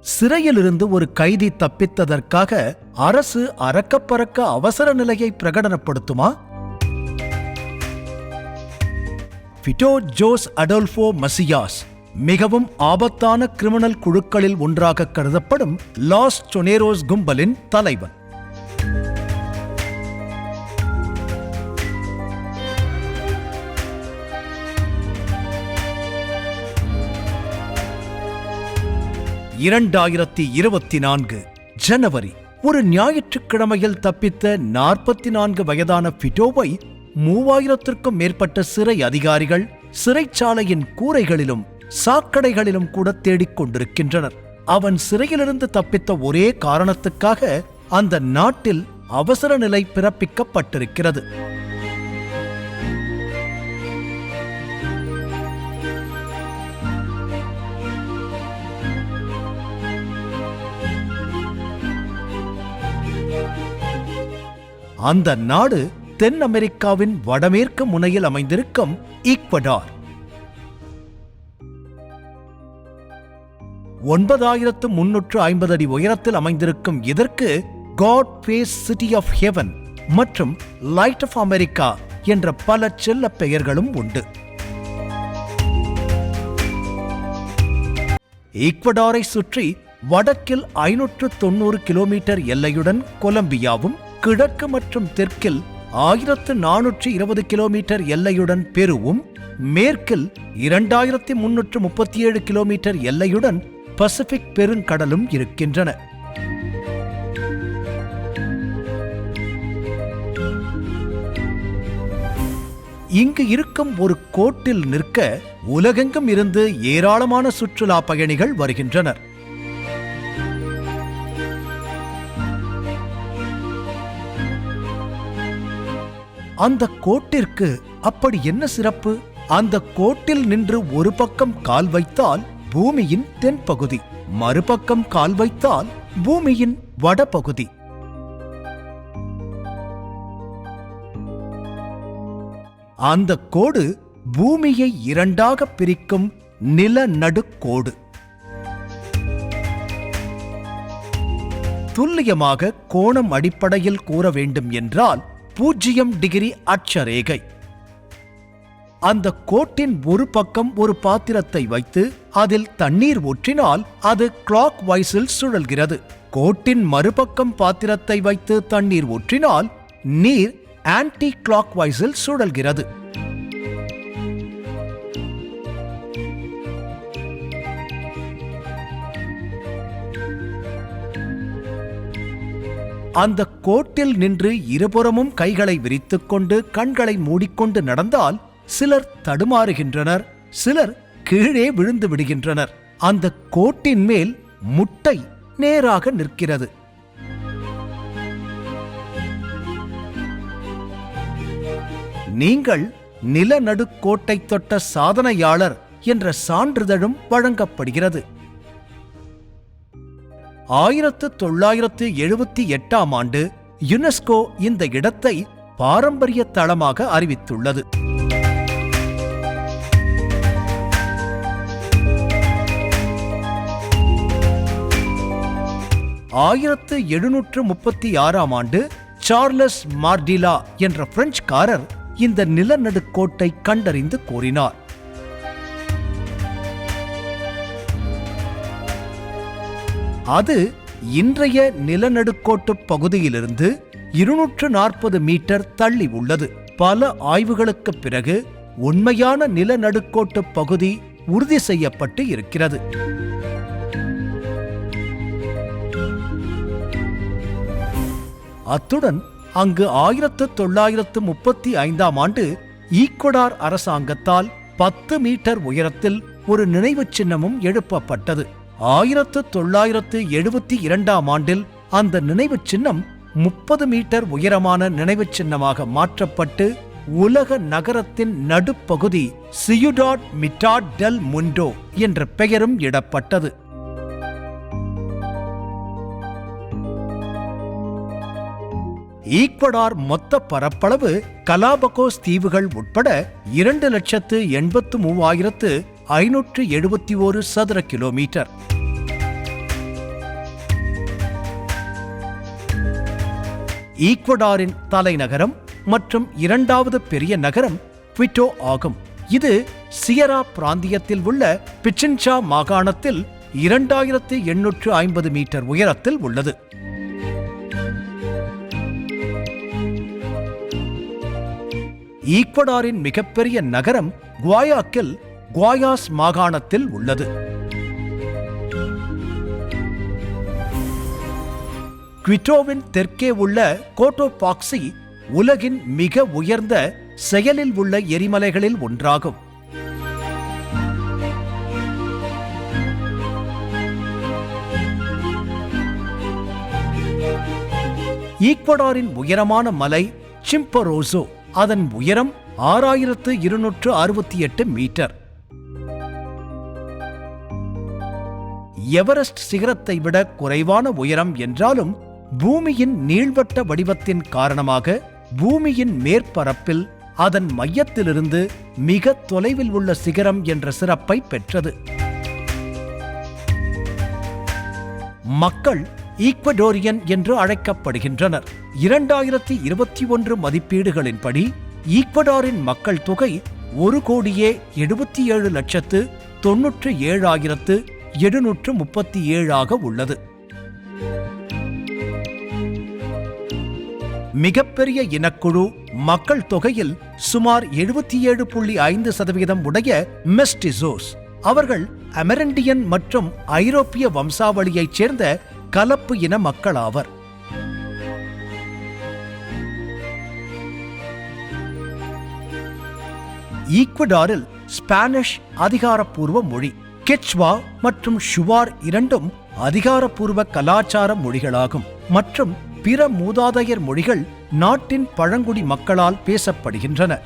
சிறையிலிருந்து ஒரு கைதி தப்பித்ததற்காக அரசு அறக்கப்பறக்க அவசர நிலையை பிரகடனப்படுத்துமா? ஃபிட்டோ ஜோஸ் அடோல்ஃபோ மசியாஸ் மிகவும் ஆபத்தான கிரிமினல் குழுக்களில் ஒன்றாக கருதப்படும் லாஸ் சொனேரோஸ் கும்பலின் தலைவன். இரண்டாயிரத்தி இருபத்தி நான்கு ஜனவரி ஒரு ஞாயிற்றுக்கிழமையில் தப்பித்த நாற்பத்தி நான்கு வயதான பிட்டோவை மூவாயிரத்திற்கும் மேற்பட்ட சிறை அதிகாரிகள் சிறைச்சாலையின் கூரைகளிலும் சாக்கடைகளிலும் கூட தேடிக் கொண்டிருக்கின்றனர். அவன் சிறையிலிருந்து தப்பித்த ஒரே காரணத்துக்காக அந்த நாட்டில் அவசர நிலை பிறப்பிக்கப்பட்டிருக்கிறது. அந்த நாடு தென் அமெரிக்காவின் வடமேற்கு முனையில் அமைந்திருக்கும் ஈக்வடார். ஒன்பதாயிரத்து முன்னூற்று ஐம்பது அடி உயரத்தில் அமைந்திருக்கும் இதற்கு god face city of heaven மற்றும் லைட் ஆஃப் அமெரிக்கா என்ற பல செல்ல பெயர்களும் உண்டு. ஈக்வடாரை சுற்றி வடக்கில் ஐநூற்று தொண்ணூறு கிலோமீட்டர் எல்லையுடன் கொலம்பியாவும் கிழக்கு மற்றும் தெற்கில் ஆயிரத்து நானூற்றி இருபது கிலோமீட்டர் எல்லையுடன் பெருவும் மேற்கில் இரண்டாயிரத்தி முன்னூற்று முப்பத்தி ஏழு கிலோமீட்டர் எல்லையுடன் பசிபிக் பெருங்கடலும் இருக்கின்றன. இங்கு இருக்கும் ஒரு கோட்டில் நிற்க உலகெங்கும் இருந்து ஏராளமான சுற்றுலா பயணிகள் வருகின்றனர். அந்த கோட்டிற்கு அப்படி என்ன சிறப்பு? அந்த கோட்டில் நின்று ஒரு பக்கம் கால் வைத்தால் பூமியின் தென்பகுதி மறுபக்கம் கால் வைத்தால் பூமியின் வடபகுதி. அந்த கோடு பூமியை இரண்டாக பிரிக்கும் நிலநடுக்கோடு துல்லியமாக கோணம் அடிப்படையில் கூற வேண்டும் என்றால் பூஜ்ஜியம் டிகிரி அட்சரேகை. அந்த கோட்டின் ஒரு பக்கம் ஒரு பாத்திரத்தை வைத்து அதில் தண்ணீர் ஊற்றினால் அது கிளாக் வைஸில் சுழல்கிறது. கோட்டின் மறுபக்கம் பாத்திரத்தை வைத்து தண்ணீர் ஊற்றினால் நீர் ஆன்டி கிளாக் வைஸில் சுழல்கிறது. அந்த கோட்டில் நின்று இருபுறமும் கைகளை விரித்துக்கொண்டு கண்களை மூடிக்கொண்டு நடந்தால் சிலர் தடுமாறுகின்றனர் சிலர் கீழே விழுந்து விடுகின்றனர். அந்த கோட்டின் மேல் முட்டை நேராக நிற்கிறது. நீங்கள் நிலநடுக்கோட்டை தொட்ட சாதனையாளர் என்ற சான்றிதழும் வழங்கப்படுகிறது. ஆயிரத்து தொள்ளாயிரத்து எழுபத்தி எட்டாம் ஆண்டு யுனெஸ்கோ இந்த இடத்தை பாரம்பரிய தளமாக அறிவித்துள்ளது. ஆயிரத்து எழுநூற்று முப்பத்தி ஆறாம் ஆண்டு சார்லஸ் மார்டிலா என்ற பிரெஞ்சுக்காரர் இந்த நிலநடுக்கோட்டை கண்டறிந்து கூறினார். அது இன்றைய நிலநடுக்கோட்டு பகுதியிலிருந்து இருநூற்று நாற்பது மீட்டர் தள்ளி உள்ளது. பல ஆய்வுகளுக்கு பிறகு உண்மையான நிலநடுக்கோட்டு பகுதி உறுதி செய்யப்பட்டு இருக்கிறது. அத்துடன் அங்கு ஆயிரத்து தொள்ளாயிரத்து முப்பத்தி ஐந்தாம் ஆண்டு ஈக்குவடார் அரசாங்கத்தால் பத்து மீட்டர் உயரத்தில் ஒரு நினைவுச் சின்னமும் எழுப்பப்பட்டது. ஆயிரத்து தொள்ளாயிரத்து எழுபத்தி இரண்டாம் ஆண்டில் அந்த நினைவுச் சின்னம் முப்பது மீட்டர் உயரமான நினைவுச் சின்னமாக மாற்றப்பட்டு உலக நகரத்தின் நடுப்பகுதி சியுடாட் மிட்டாட் டெல் முண்டோ என்ற பெயரும் இடப்பட்டது. ஈக்வடார் மொத்த பரப்பளவு கலாபகோஸ் தீவுகள் உட்பட இரண்டு லட்சத்து எண்பத்து மூவாயிரத்து ஐநூற்று எழுபத்தி ஓரு சதுர கிலோமீட்டர். ஈக்வடாரின் தலைநகரம் மற்றும் இரண்டாவது பெரிய நகரம் குவிட்டோ ஆகும். இது சியரா பிராந்தியத்தில் உள்ள பிச்சின்சா மாகாணத்தில் இரண்டாயிரத்து எண்ணூற்று ஐம்பது மீட்டர் உயரத்தில் உள்ளது. ஈக்வடாரின் மிகப்பெரிய நகரம் குவாயாக்கில் குவாயாஸ் மாகாணத்தில் உள்ளது. குவிட்டோவின் தெற்கே உள்ள கோட்டோபாக்சி உலகின் மிக உயர்ந்த செயலில் உள்ள எரிமலைகளில் ஒன்றாகும். ஈக்வடாரின் உயரமான மலை சிம்பரோசோ அதன் உயரம் ஆறாயிரத்து இருநூற்று அறுபத்தி எட்டு மீட்டர். எவரெஸ்ட் சிகரத்தை விட குறைவான உயரம் என்றாலும் பூமியின் நீள்வட்ட வடிவத்தின் காரணமாக பூமியின் மேற்பரப்பில் அதன் மையத்திலிருந்து மிக தொலைவில் உள்ள சிகரம் என்ற சிறப்பை பெற்றது. மக்கள் ஈக்வடோரியன் என்று அழைக்கப்படுகின்றனர். இரண்டாயிரத்தி இருபத்தி ஒன்று மதிப்பீடுகளின்படி ஈக்வடாரின் மக்கள் தொகை ஒரு கோடியே எழுபத்தி ஏழு லட்சத்து தொன்னூற்று ஏழாயிரத்து எழுநூற்று முப்பத்தி ஏழாக உள்ளது. மிகப்பெரிய இனக்குழு மக்கள் தொகையில் சுமார் எழுபத்தி ஏழு புள்ளி ஐந்து சதவீதம் உடைய மெஸ்டிசோஸ். அவர்கள் அமெரண்டியன் மற்றும் ஐரோப்பிய வம்சாவளியைச் சேர்ந்த கலப்பு இன மக்களாவர் ஈக்வடாரில் ஸ்பானிஷ் அதிகாரப்பூர்வ மொழி. கெச்வா மற்றும் ஷுவார் இரண்டும் அதிகாரப்பூர்வ கலாச்சார மொழிகளாகும். மற்றும் பிற மூதாதையர் மொழிகள் நாட்டின் பழங்குடி மக்களால் பேசப்படுகின்றன.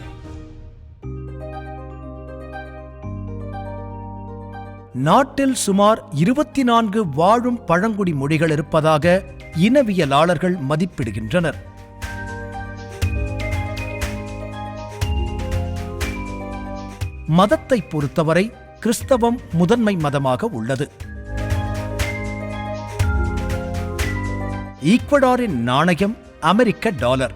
நாட்டில் சுமார் இருபத்தி நான்கு வாழும் பழங்குடி மொழிகள் இருப்பதாக இனவியலாளர்கள் மதிப்பிடுகின்றனர். மதத்தை பொறுத்தவரை கிறிஸ்தவம் முதன்மை மதமாக உள்ளது. ஈக்வடாரின் நாணயம் அமெரிக்க டாலர்.